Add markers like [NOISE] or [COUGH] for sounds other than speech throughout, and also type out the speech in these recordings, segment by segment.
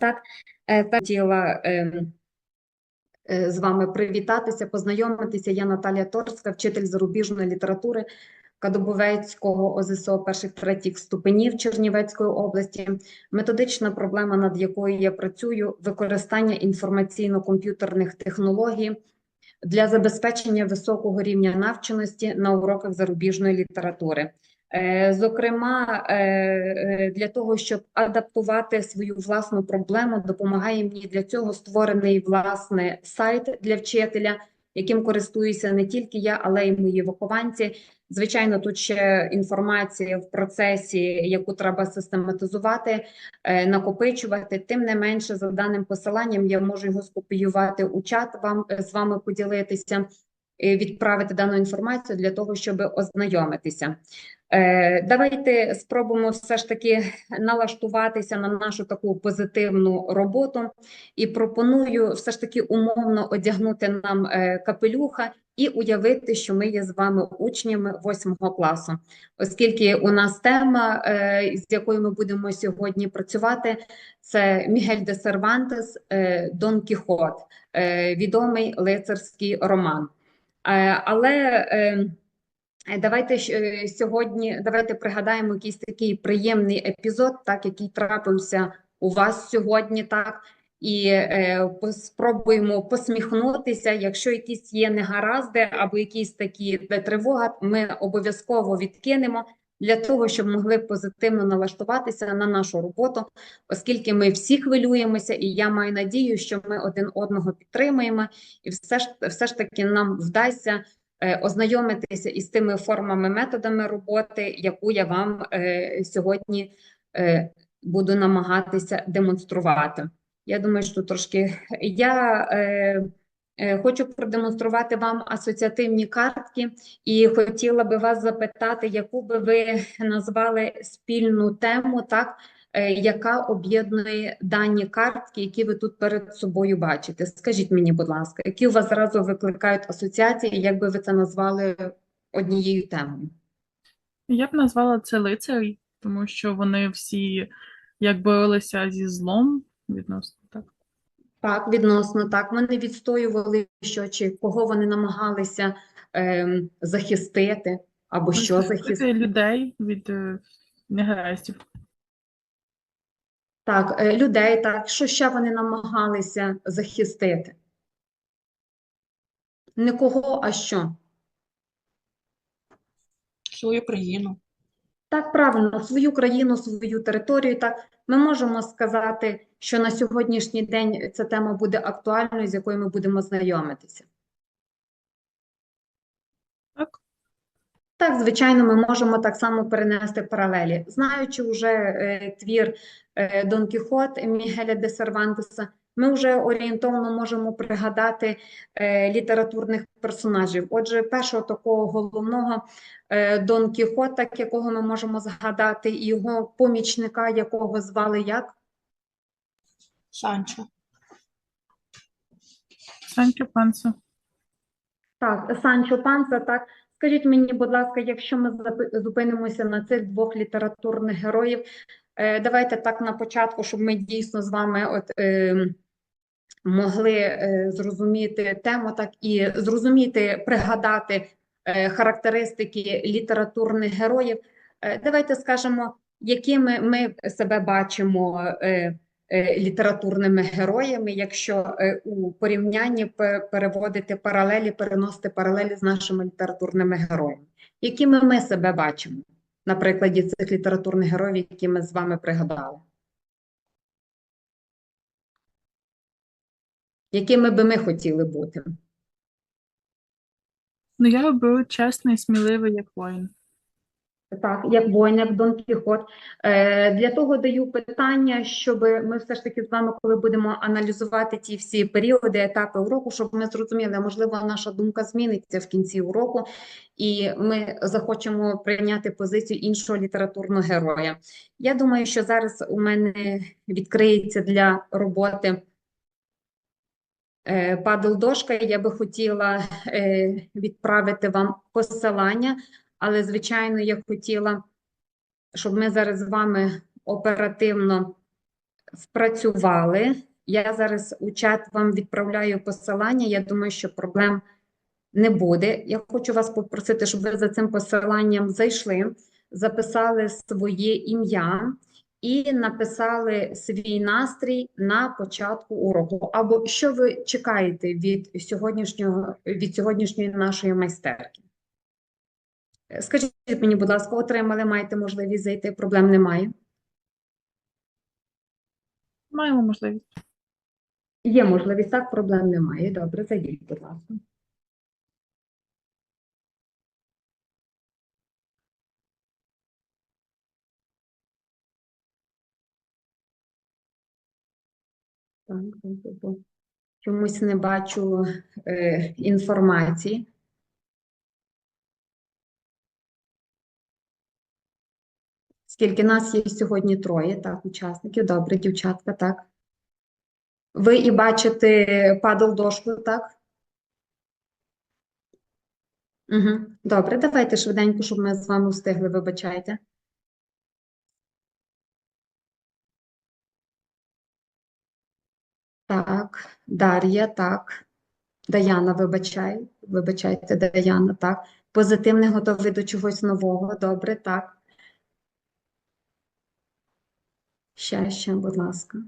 Так, е, та хотіла ем, е, з вами привітатися, познайомитися. Я Наталія Торська, вчитель зарубіжної літератури Кадобовецького ОЗСО перших третіх ступенів Чернівецької області. Методична проблема, над якою я працюю, використання інформаційно-комп'ютерних технологій для забезпечення високого рівня навченості на уроках зарубіжної літератури. Е, Зокрема, е, е, для того, щоб адаптувати свою власну проблему, допомагає мені для цього створений власне сайт для вчителя, яким користуюся не тільки я, але й мої вихованці. Звичайно, тут ще інформація в процесі, яку треба систематизувати, накопичувати. Тим не менше, за даним посиланням, я можу його скопіювати у чат, вам з вами поділитися, відправити дану інформацію для того, щоб ознайомитися. Е, Давайте спробуємо все ж таки налаштуватися на нашу таку позитивну роботу і пропоную все ж таки умовно одягнути нам е, капелюха і уявити, що ми є з вами учнями восьмого класу, оскільки у нас тема, е, з якою ми будемо сьогодні працювати, це Мігель де Сервантес Дон Кіхот, відомий лицарський роман. Але Давайте е, сьогодні давайте пригадаємо якийсь такий приємний епізод, так який трапився у вас сьогодні, так і е, спробуємо посміхнутися. Якщо якісь є негаразди або якісь такі тривога, ми обов'язково відкинемо для того, щоб могли позитивно налаштуватися на нашу роботу, оскільки ми всі хвилюємося, і я маю надію, що ми один одного підтримуємо, і все ж все ж таки нам вдасться е, ознайомитися із тими формами, методами роботи, яку я вам е, сьогодні е, буду намагатися демонструвати. Я думаю, що трошки я е, е, хочу продемонструвати вам асоціативні картки, і хотіла би вас запитати, яку би ви назвали спільну тему, так? Е, Яка об'єднує дані картки, які ви тут перед собою бачите? Скажіть мені, будь ласка, які у вас зразу викликають асоціації, як би ви це назвали однією темою? Я б назвала це лицарі, тому що вони всі як боролися зі злом відносно так. Так, відносно так. Вони відстоювали що чи кого вони намагалися ем, захистити, або що Захистити захистити. людей від е, негараздів. Так, е, людей, так, що ще вони намагалися захистити? Не кого, а що? свою країну. Так, правильно, свою країну, свою територію. Так, ми можемо сказати, що на сьогоднішній день ця тема буде актуальною, з якою ми будемо знайомитися. Так? Так, звичайно, ми можемо так само перенести паралелі. Знаючи вже е, твір е, Дон Кіхот Мігеля де Сервантеса, ми вже орієнтовно можемо пригадати е, літературних персонажів. Отже, першого такого головного е, Дон Кіхота, якого ми можемо згадати, і його помічника, якого звали як? Санчо. Санчо Панса. Так, Санчо Панса, так. Скажіть мені, будь ласка, якщо ми зупинимося на цих двох літературних героїв, е, давайте так на початку, щоб ми дійсно з вами от, е, могли е, зрозуміти тему, так і зрозуміти, пригадати е, характеристики літературних героїв. Е, давайте скажемо, якими ми себе бачимо е, літературними героями, якщо е, у порівнянні переводити паралелі, переносити паралелі з нашими літературними героями. Якими ми себе бачимо на прикладі цих літературних героїв, які ми з вами пригадали? Якими би ми хотіли бути? Ну, я оберу чесний, сміливий, як воїн. Так, як воїн, Дон Кіхот. Е, для того даю питання, щоб ми все ж таки з вами, коли будемо аналізувати ті всі періоди, етапи уроку, щоб ми зрозуміли, можливо, наша думка зміниться в кінці уроку, і ми захочемо прийняти позицію іншого літературного героя. Я думаю, що зараз у мене відкриється для роботи е, падл-дошка. Я би хотіла е, відправити вам посилання. Але, звичайно, я хотіла, щоб ми зараз з вами оперативно впрацювали. Я зараз у чат вам відправляю посилання. Я думаю, що проблем не буде. Я хочу вас попросити, щоб ви за цим посиланням зайшли, записали своє ім'я і написали свій настрій на початку уроку. Або що ви чекаєте від сьогоднішнього від сьогоднішньої нашої майстерки? Скажіть мені, будь ласка, отримали, маєте можливість зайти? Проблем немає. Маємо можливість. Є можливість, так, проблем немає. Добре, зайдіть, будь ласка. Так, чомусь не бачу е, інформації. Скільки нас є сьогодні троє, так, учасників. Добре, дівчатка, так. Ви і бачите падал дошку, так? Угу. Добре, давайте швиденько, щоб ми з вами встигли, вибачайте. Так, Дар'я, так. Даяна, вибачай. Вибачайте, Даяна, так. Позитивний готовий до чогось нового. Добре, так. Ще, будь ласка.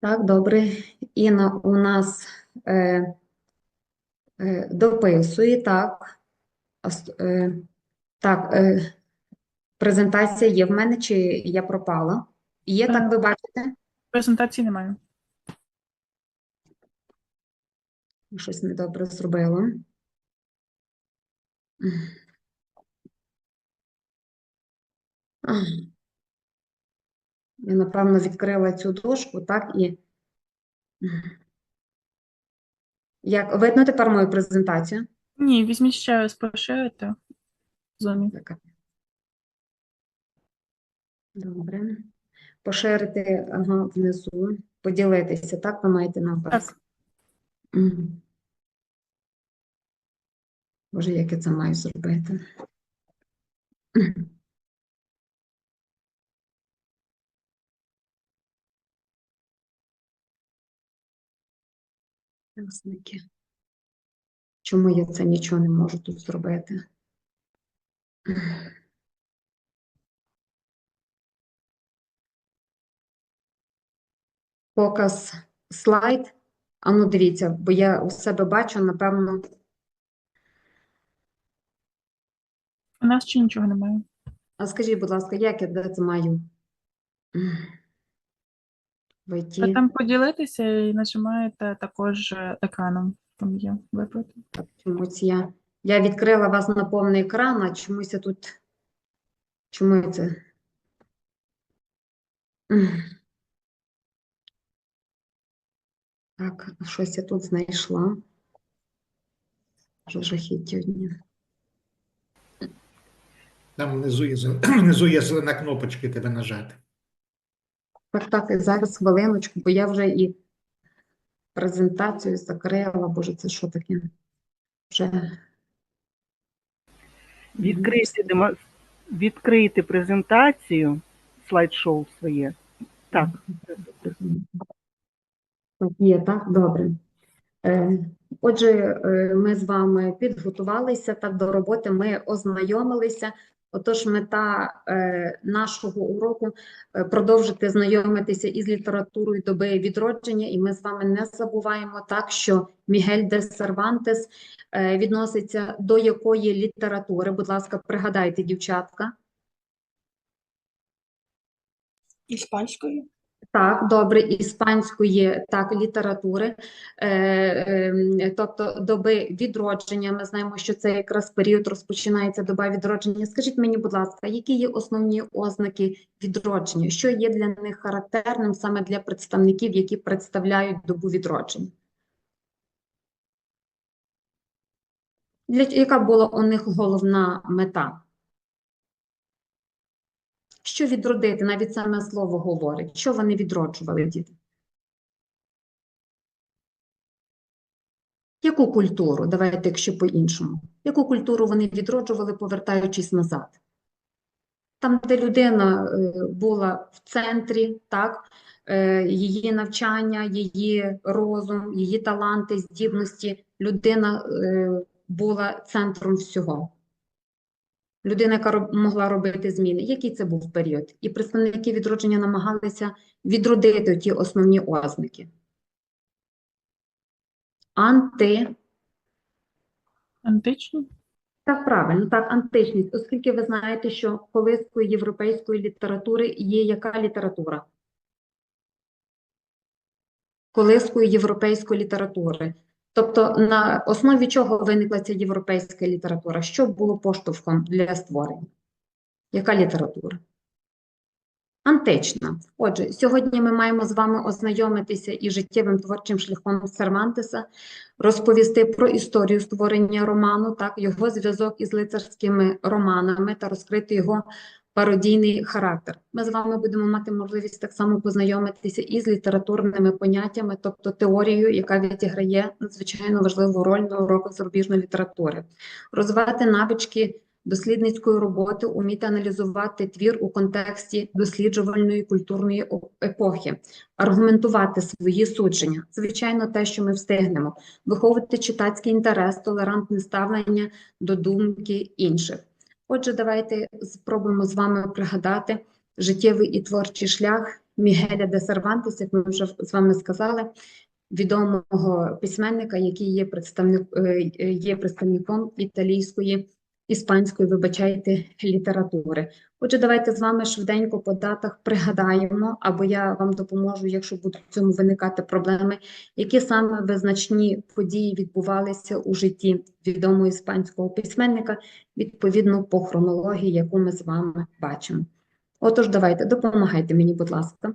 Так, добре. Інна у нас е, е, дописує, так. Е, так, е, презентація є в мене, чи я пропала? Є, так ви бачите? Презентації немає. Щось недобре зробила. Я, напевно, відкрила цю дошку, так, і як видно тепер мою презентацію? Ні, візьміть ще раз поширити. Така. Добре. Поширити ага, внизу, поділитися, так ви маєте на увазі? Так. Боже, як я це маю зробити? Ясники. Чому я це нічого не можу тут зробити? Показ слайд. А ну дивіться, бо я у себе бачу, напевно, У нас ще нічого немає. А скажіть, будь ласка, як я де це маю? Войти. Ви там поділитися і нажимаєте також е, екраном. Там є. Так, чомусь я. Я відкрила вас на повний екран, а чомусь я тут. Чому це? Так, щось я тут знайшла. Жахіття одні. Там внизу є, [CLEARS THROAT] внизу є зелена кнопочка, тебе нажати. Так, так, і зараз хвилиночку, бо я вже і презентацію закрила. Боже, це що таке? Вже. Відкрийте, демо- відкрийте презентацію, слайд-шоу своє. Так, Так, Є, так? Добре. Е, Отже, е, ми з вами підготувалися так до роботи, ми ознайомилися. Отож, мета е, нашого уроку е, продовжити знайомитися із літературою доби відродження, і ми з вами не забуваємо так, що Мігель де Сервантес е, відноситься до якої літератури? Будь ласка, пригадайте, дівчатка. Іспанською? Так, добре, іспанської так, літератури, е, е, тобто доби відродження. Ми знаємо, що це якраз період розпочинається доба відродження. Скажіть мені, будь ласка, які є основні ознаки відродження? Що є для них характерним саме для представників, які представляють добу відродження? Для, яка була у них головна мета? Що відродити? Навіть саме слово говорить. Що вони відроджували, діти? Яку культуру? Давайте, якщо по-іншому. Яку культуру вони відроджували, повертаючись назад? Там, де людина е, була в центрі, так, е, її навчання, її розум, її таланти, здібності, людина е, була центром всього. Людина, яка могла робити зміни. Який це був період? І представники відродження намагалися відродити ті основні ознаки. Анти, Античні? так правильно, так, античність, оскільки ви знаєте, що колискою європейської літератури є яка література? Колискою європейської літератури. Тобто на основі чого виникла ця європейська література? Що було поштовхом для створення? Яка література? Антична. Отже, сьогодні ми маємо з вами ознайомитися із життєвим творчим шляхом Сервантеса, розповісти про історію створення роману, так, його зв'язок із лицарськими романами та розкрити його пародійний характер. Ми з вами будемо мати можливість так само познайомитися із літературними поняттями, тобто теорією, яка відіграє надзвичайно важливу роль на уроках зарубіжної літератури, розвивати навички дослідницької роботи, уміти аналізувати твір у контексті досліджувальної культурної епохи, аргументувати свої судження, звичайно, те, що ми встигнемо, виховувати читацький інтерес, толерантне ставлення до думки інших. Отже, давайте спробуємо з вами пригадати життєвий і творчий шлях Мігеля де Сервантес, як ми вже з вами сказали, відомого письменника, який є, представник, е, є представником італійської, іспанської, вибачайте, літератури. Отже, давайте з вами швиденько по датах пригадаємо, або я вам допоможу, якщо будуть в цьому виникати проблеми, які саме визначні події відбувалися у житті відомого іспанського письменника, відповідно по хронології, яку ми з вами бачимо. Отож, давайте, допомагайте мені, будь ласка.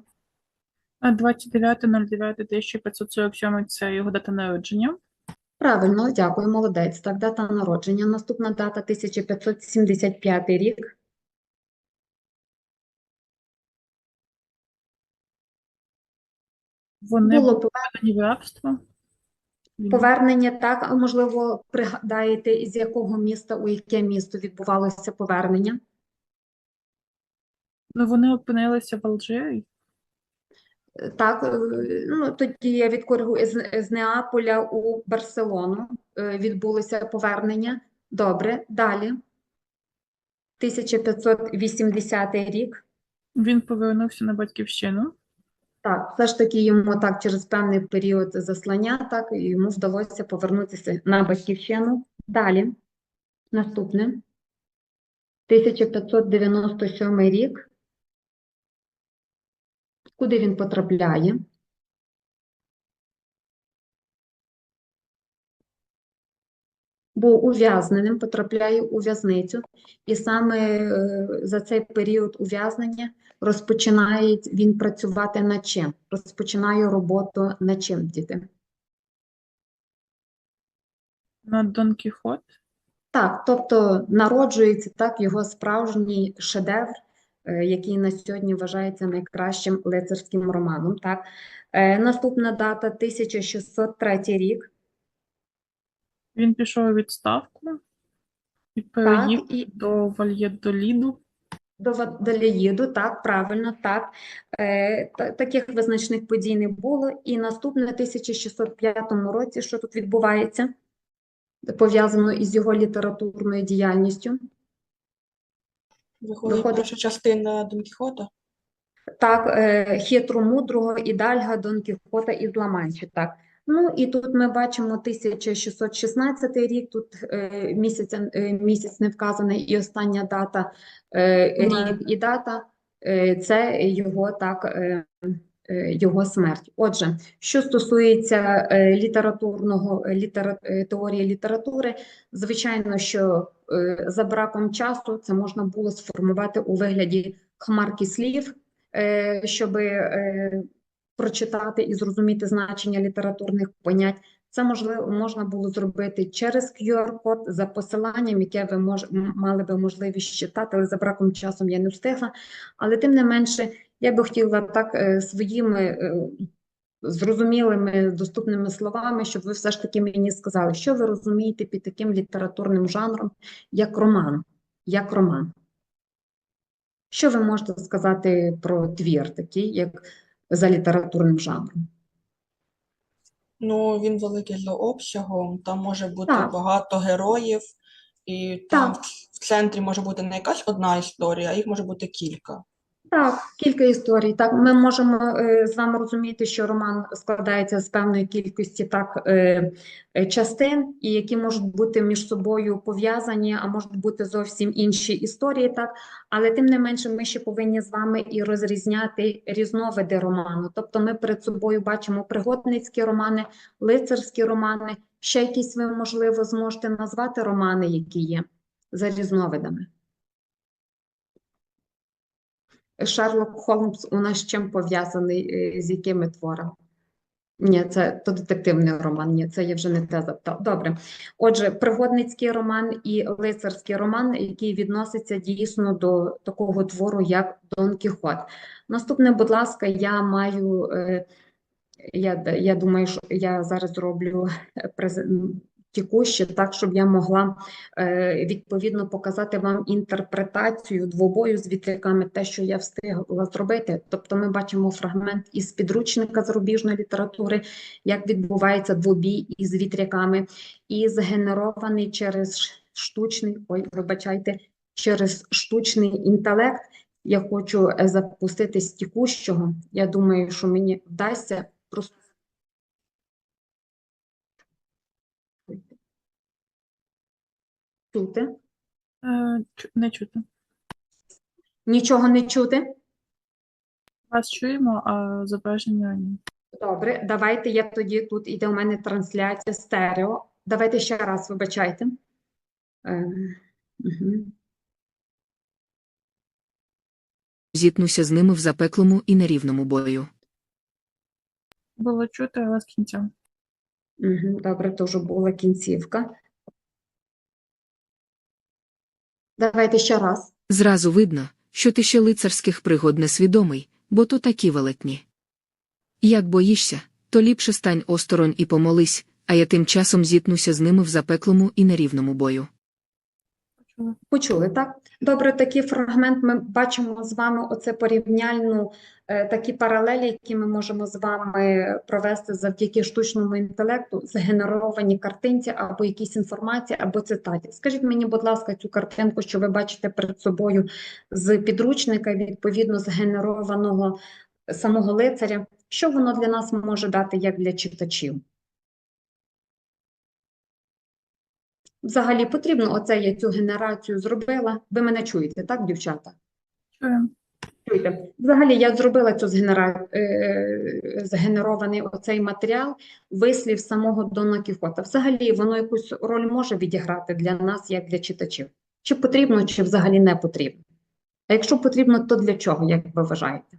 А 29.09.1547 це його дата народження. Правильно, дякую, молодець. Так, дата народження. Наступна дата 1575 рік. Вони Було введені в рабство. Повернення, так, а можливо, пригадаєте, з якого міста, у яке місто відбувалося повернення? Ну, вони опинилися в Алжирі. Так, е, ну тоді я відкоригую з, з Неаполя у Барселону е, відбулося повернення. Добре, далі. 1580 рік. Він повернувся на батьківщину. Так, все ж таки йому так через певний період заслання, так, йому вдалося повернутися на батьківщину. Далі, наступне, 1597 рік. Куди він потрапляє? Був ув'язненим, потрапляє у в'язницю, і саме е, за цей період ув'язнення розпочинає він працювати над чим? Розпочинає роботу над чим, діти? На Дон Кіхот. Так, тобто народжується так його справжній шедевр, який на сьогодні вважається найкращим лицарським романом. Так. Е, Наступна дата 1603 рік. Він пішов у відставку і переїхав і до Вальєдоліду. До Водолеїду, так, правильно, так. Е, та- таких визначних подій не було. І наступне в 1605 році, що тут відбувається, пов'язано із його літературною діяльністю. Виходить Виходить- перша частина Дон Кіхота. Так, хитро мудрого і Ідальга, Дон Кіхота із Ла-Манчі, так. Ну і тут ми бачимо 1616 рік, тут е, місяць, е, місяць не вказаний, і остання дата, е, рік і дата, е, це його так, е, е, його смерть. Отже, що стосується е, літературного літера, е, теорії літератури, звичайно, що е, за браком часу це можна було сформувати у вигляді хмарки слів, е, щоб е, прочитати і зрозуміти значення літературних понять. Це можливо можна було зробити через QR-код за посиланням, яке ви мож, мали би можливість читати, але за браком часу я не встигла. Але тим не менше, я би хотіла так е, своїми е, зрозумілими, доступними словами, щоб ви все ж таки мені сказали, що ви розумієте під таким літературним жанром, як роман. Як роман. Що ви можете сказати про твір такий, як за літературним жанром? Ну, він великий за обсягом, там може бути Так. багато героїв, і там Так. в центрі може бути не якась одна історія, а їх може бути кілька. Так, кілька історій. Так, ми можемо е, з вами розуміти, що роман складається з певної кількості так е, е, частин, і які можуть бути між собою пов'язані, а можуть бути зовсім інші історії, так. Але тим не менше, ми ще повинні з вами і розрізняти різновиди роману. Тобто, ми перед собою бачимо пригодницькі романи, лицарські романи. Ще якісь ви, можливо, зможете назвати романи, які є за різновидами. Шерлок Холмс у нас з чим пов'язаний, е, з якими творами? Ні, це то детективний роман, ні, це є вже не те запитав. Добре. Отже, пригодницький роман і лицарський роман, який відноситься дійсно до такого твору, як Дон Кіхот. Наступне, будь ласка, я маю, е, я, я думаю, що я зараз зроблю тікуще, так, щоб я могла е, відповідно показати вам інтерпретацію двобою з вітряками, те, що я встигла зробити. Тобто ми бачимо фрагмент із підручника зарубіжної літератури, як відбувається двобій із вітряками, і згенерований через штучний, ой, вибачайте, через штучний інтелект. Я хочу е, запустити з тікущого. Я думаю, що мені вдасться просто. Чути? Е, Не чути. Нічого не чути? Вас чуємо, а зображення ні. Добре, давайте я тоді тут іде у мене трансляція стерео. Давайте ще раз, вибачайте. Е, угу. Зіткнуся з ними в запеклому і нерівному бою. Було чути, але з кінця. Угу, добре, то вже була кінцівка. Давайте ще раз. Зразу видно, що ти ще лицарських пригод несвідомий, бо то такі велетні. Як боїшся, то ліпше стань осторонь і помолись, а я тим часом зіткнуся з ними в запеклому і нерівному бою. Почули. Так? Добре, такий фрагмент ми бачимо з вами оце порівняльну, такі паралелі, які ми можемо з вами провести завдяки штучному інтелекту, згенеровані картинці або якісь інформації, або цитаті. Скажіть мені, будь ласка, цю картинку, що ви бачите перед собою з підручника, відповідно згенерованого самого лицаря, що воно для нас може дати як для читачів? Взагалі потрібно, оце я цю генерацію зробила. Ви мене чуєте, так, дівчата? Чуємо. Взагалі я зробила цю згенера... е, згенерований оцей матеріал, вислів самого Дона Кіхота. Взагалі воно якусь роль може відіграти для нас, як для читачів. Чи потрібно, чи взагалі не потрібно? А якщо потрібно, то для чого, як ви вважаєте?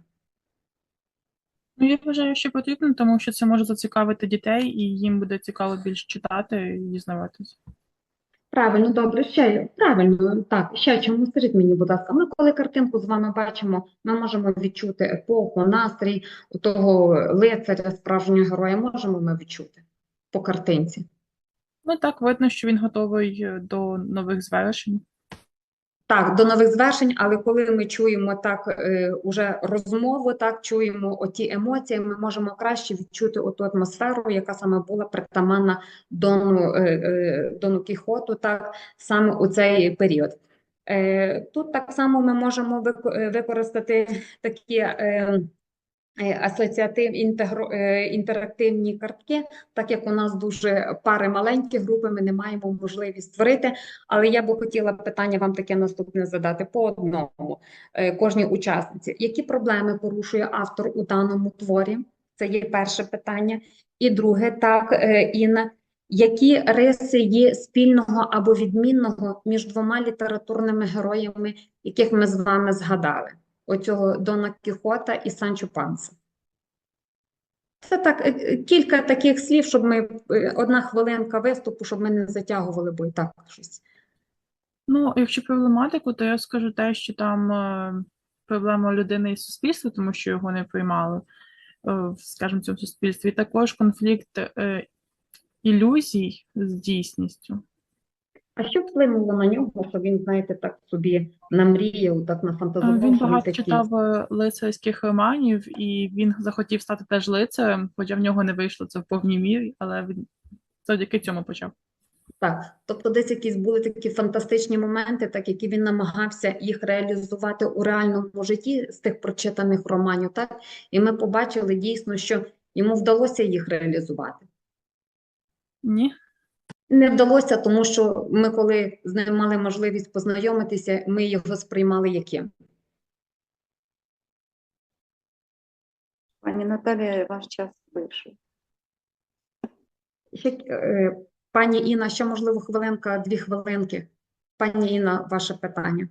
Ну, я вважаю, що потрібно, тому що це може зацікавити дітей, і їм буде цікаво більше читати і дізнаватися. Правильно, добре, ще правильно, так, ще чому скажіть мені, будь ласка, ми коли картинку з вами бачимо, ми можемо відчути епоху, настрій у того лицаря, справжнього героя, можемо ми відчути по картинці. Ну так, видно, що він готовий е, до нових звершень. Так, до нових звершень, але коли ми чуємо так е, уже розмову, так чуємо оті емоції, ми можемо краще відчути оту атмосферу, яка саме була притаманна Дону, е, е, Дону Кіхоту, так саме у цей період. Е, тут так само ми можемо е, використати такі е, асоціатив, інтегро, е, інтерактивні картки, так як у нас дуже пари маленькі групи, ми не маємо можливість створити. Але я би хотіла питання вам таке наступне задати по одному е, кожній учасниці. Які проблеми порушує автор у даному творі? Це є перше питання. І друге, так, е, Інна, які риси є спільного або відмінного між двома літературними героями, яких ми з вами згадали? Оцього Дона Кіхота і Санчо Панса. Це так, е, е, кілька таких слів, щоб ми е, одна хвилинка виступу, щоб ми не затягували, бо і так щось. Ну, якщо проблематику, то я скажу те, що там проблема людини і суспільства, тому що його не приймали. в, скажімо, цьому суспільстві. І також конфлікт ілюзій з дійсністю. А що вплинуло на нього, що він, знаєте, так собі намріяв, так Е, нафантазував, Він багато такий? читав е, лицарських романів, і він захотів стати теж лицарем, хоча в нього не вийшло це в повній мірі, але він завдяки цьому почав. Так, тобто десь якісь були такі фантастичні моменти, так які він намагався їх реалізувати у реальному житті з тих прочитаних романів, так? І ми побачили дійсно, що йому вдалося їх реалізувати. Ні? Не вдалося, тому що ми, коли з ним мали можливість познайомитися, ми його сприймали яким. Пані Наталія, ваш час вийшов. Е, пані Інна, ще можливо хвилинка, дві хвилинки. Пані Інна, ваше питання.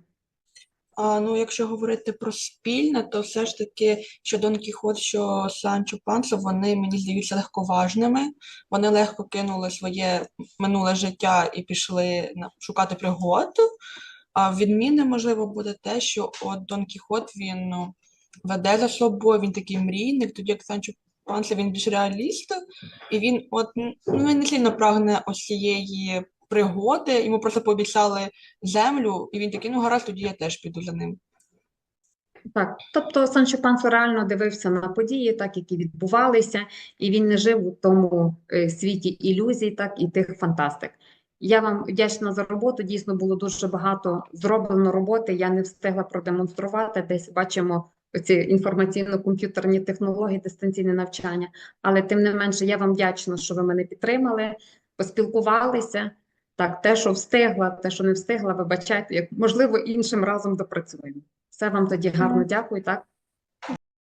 А, ну, якщо говорити про спільне, то все ж таки, що Дон Кіхот, що Санчо Панса, вони мені здаються легковажними. Вони легко кинули своє минуле життя і пішли шукати пригод. А відмінне, можливо, буде те, що от Дон Кіхот він ну, веде за собою, він такий мрійник, тоді як Санчо Панса він більш реаліст, і він от ну, він не сильно прагне ось цієї пригоди, йому просто пообіцяли землю, і він такий, ну гаразд, тоді я теж піду за ним. Так, тобто Санчо Панса реально дивився на події, так які відбувалися, і він не жив у тому е, світі ілюзій, так і тих фантастик. Я вам вдячна за роботу. Дійсно було дуже багато зроблено роботи. Я не встигла продемонструвати. Десь бачимо ці інформаційно-комп'ютерні технології, дистанційне навчання. Але тим не менше, я вам вдячна, що ви мене підтримали, поспілкувалися. Так, те, що встигла, те, що не встигла, вибачайте, як можливо іншим разом допрацюємо. Все вам тоді гарно дякую, так?